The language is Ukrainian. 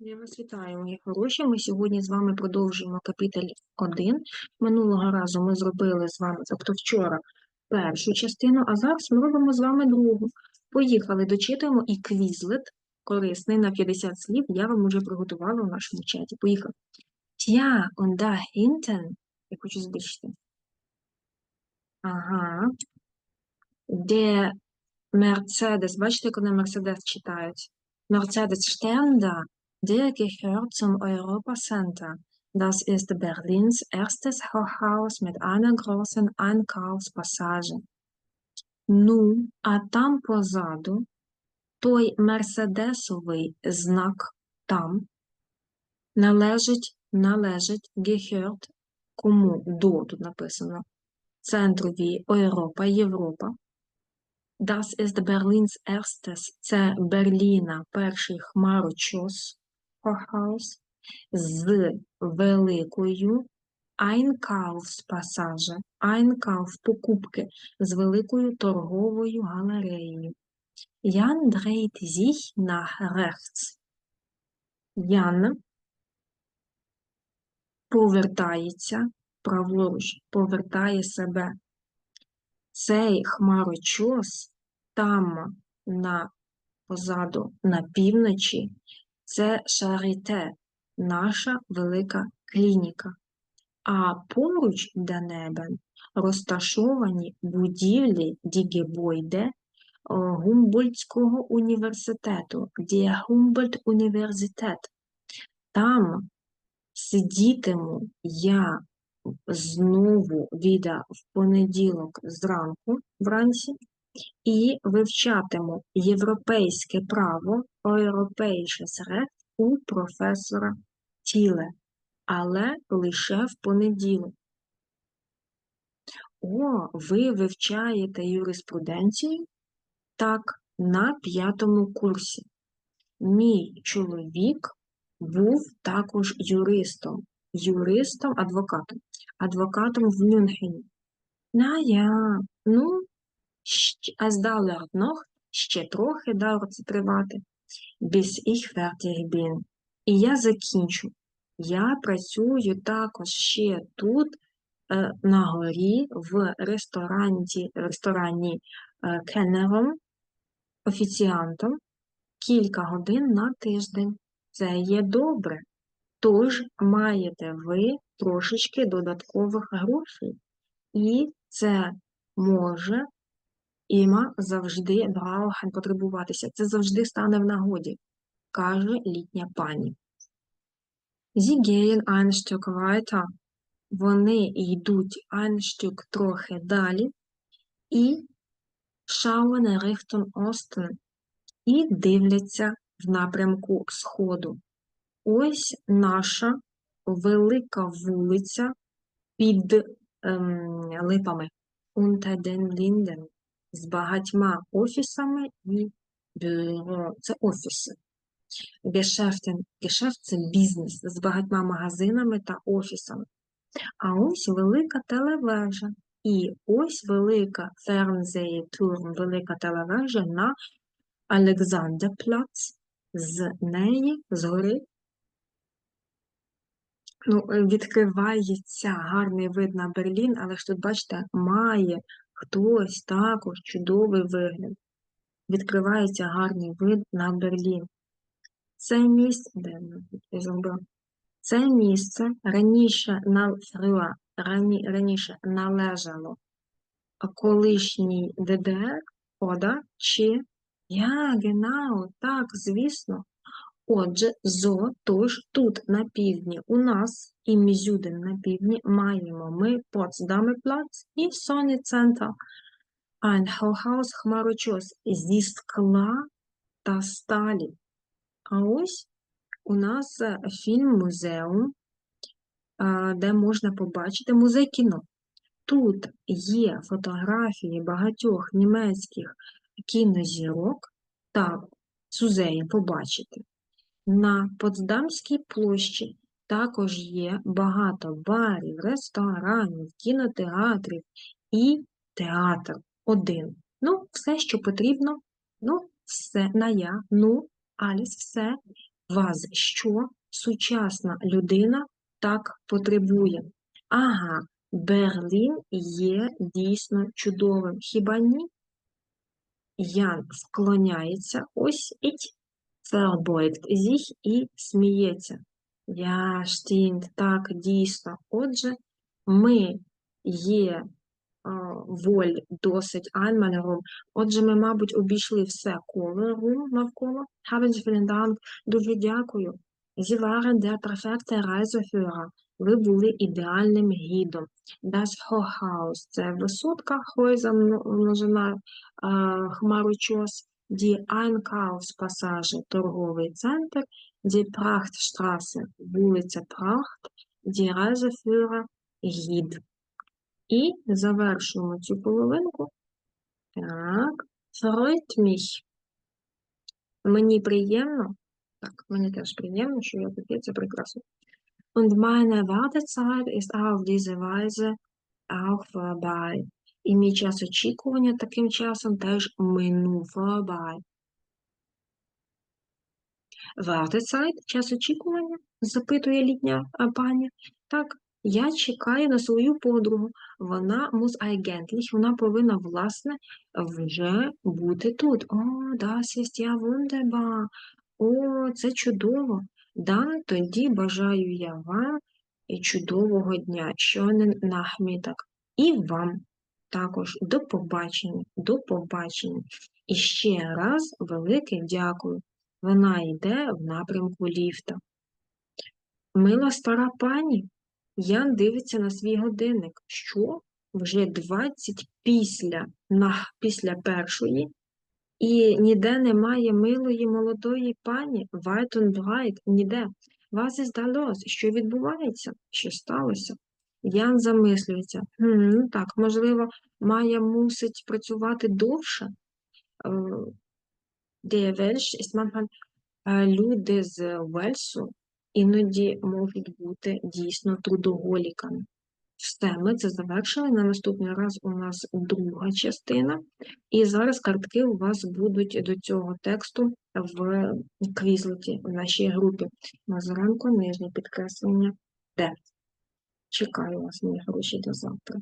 Я вас вітаю, мої хороші. Ми сьогодні з вами продовжуємо капітель 1. Минулого разу ми зробили з вами, тобто вчора, першу частину, а зараз ми робимо з вами другу. Поїхали, дочитуємо і квізлет, корисний на 50 слів, я вам уже приготувала у нашому чаті. Поїхали. Тя, und da я хочу збільшити. Ага. Де Мерседес, бачите, коли Мерседес читають? Mercedes Stern der gehört zum Europacenter. Das ist Berlins erstes Hochhaus mit einer großen Einkaufspassage. Ну, а там позаду той мерседесовий знак там належить, належить gehört, кому до тут написано, центрові Європа, Європа. Das ist Berlins erstes, це Берліна, перший хмарочос, Hochhaus, з великою Einkaufspassage, Einkauf – покупки, з великою торговою галереєю. Jan dreht sich nach rechts. Ян повертається праворуч, повертає себе. Цей хмарочос там на позаду на півночі це Шаріте, наша велика клініка. А поруч Данебен розташовані будівлі Дігебойде Гумбольдтського університету, Дія Гумбольдт університет. Там сидітиму я знову віда в понеділок зранку вранці і вивчатиму європейське право, Europäisches Recht у професора Тіле, але лише в понеділок. О, ви вивчаєте юриспруденцію? Так, на п'ятому курсі. Мій чоловік був також юристом, юристом, адвокатом, адвокатом в Мюнхені. На я, ну, es dauert noch, ще трохи це тривати, bis ich fertig bin. І я закінчу. Я працюю також ще тут, е, на горі, в ресторані, ресторані е, кеннером, офіціантом, кілька годин на тиждень. Це є добре. Тож маєте ви трошечки додаткових грошей. І це може іма завжди браухан потребуватися. Це завжди стане в нагоді, каже літня пані. Ein Stück weiter. Вони йдуть Stück трохи далі і schauen Richtung Osten і дивляться в напрямку Сходу. Ось наша велика вулиця під ем, липами unter den з багатьма офісами і бюро. Це офіси. Geschäft – це бізнес з багатьма магазинами та офісами. А ось велика телевежа. І ось велика Fernsehturm, велика телевежа на Александрпляц. З неї, згори, ну, відкривається гарний вид на Берлін, але ж тут, бачите, має хтось також чудовий вигляд. Відкривається гарний вид на Берлін. Це місце, де я зробила? Це місце раніше на рані, раніше належало колишній ДДР, Ода, чи я, генау, так, звісно. Отже, зо, тож тут на півдні у нас і Мізюден на півдні маємо ми Потсдамиплац і Соні Центр. Ein Hochhaus хмарочос зі скла та сталі. А ось у нас е, фільм-музеум, де можна побачити музей кіно. Тут є фотографії багатьох німецьких кінозірок та сузеї побачити. На Потсдамській площі також є багато барів, ресторанів, кінотеатрів і театр один. Ну, все, що потрібно, ну, все на я, ну, Аліс, все вас що сучасна людина так потребує? Ага, Берлін є дійсно чудовим. Хіба ні? Ян вклоняється, ось іть, verbeugt sich і сміється. Я, stimmt, так, дійсно. Отже, ми є а, воль досить Einmallerum. Отже, ми, мабуть, обійшли все коло навколо. Haben. Дуже дякую. Sie waren der perfekte. Ви були ідеальним гідом. Das Hochhaus – це висотка, мно- множина а, хмарочос. Die Einkaufspassage – торговий центр. Die Prachtstraße – вулиця Прахт. Die Reiseführer – гід. І завершуємо цю половинку. Так, freut mich. Мені приємно. Так, мені теж приємно, що я тут це прекрасно. Und meine Wartezeit ist auf diese Weise auch vorbei. І мій час очікування таким часом теж минув vorbei. Wartezeit – час очікування? Запитує літня пані. Так, я чекаю на свою подругу. Вона muss eigentlich, вона повинна, власне, вже бути тут. О, das ist ja wunderbar. О, це чудово. Dann тоді бажаю я вам чудового дня. Schönen Nachmittag. І вам також до побачення, до побачення. І ще раз велике дякую. Вона йде в напрямку ліфта. Мила стара пані. Ян дивиться на свій годинник. Що? Вже 20 після, на, після першої. І ніде немає милої молодої пані. Weit und ніде. Ist da los? Що відбувається? Що сталося? Ян замислюється. Ну так, можливо, Майя мусить працювати довше. Е, Der Welsh ist manchmal Е, люди з Вельсу іноді можуть бути дійсно трудоголіками. Все, ми це завершили. На наступний раз у нас друга частина. І зараз картки у вас будуть до цього тексту в квізлеті в нашій групі. Мазуренко, нижнє підкреслення Д. Чекаю вас, мої хороші, до завтра.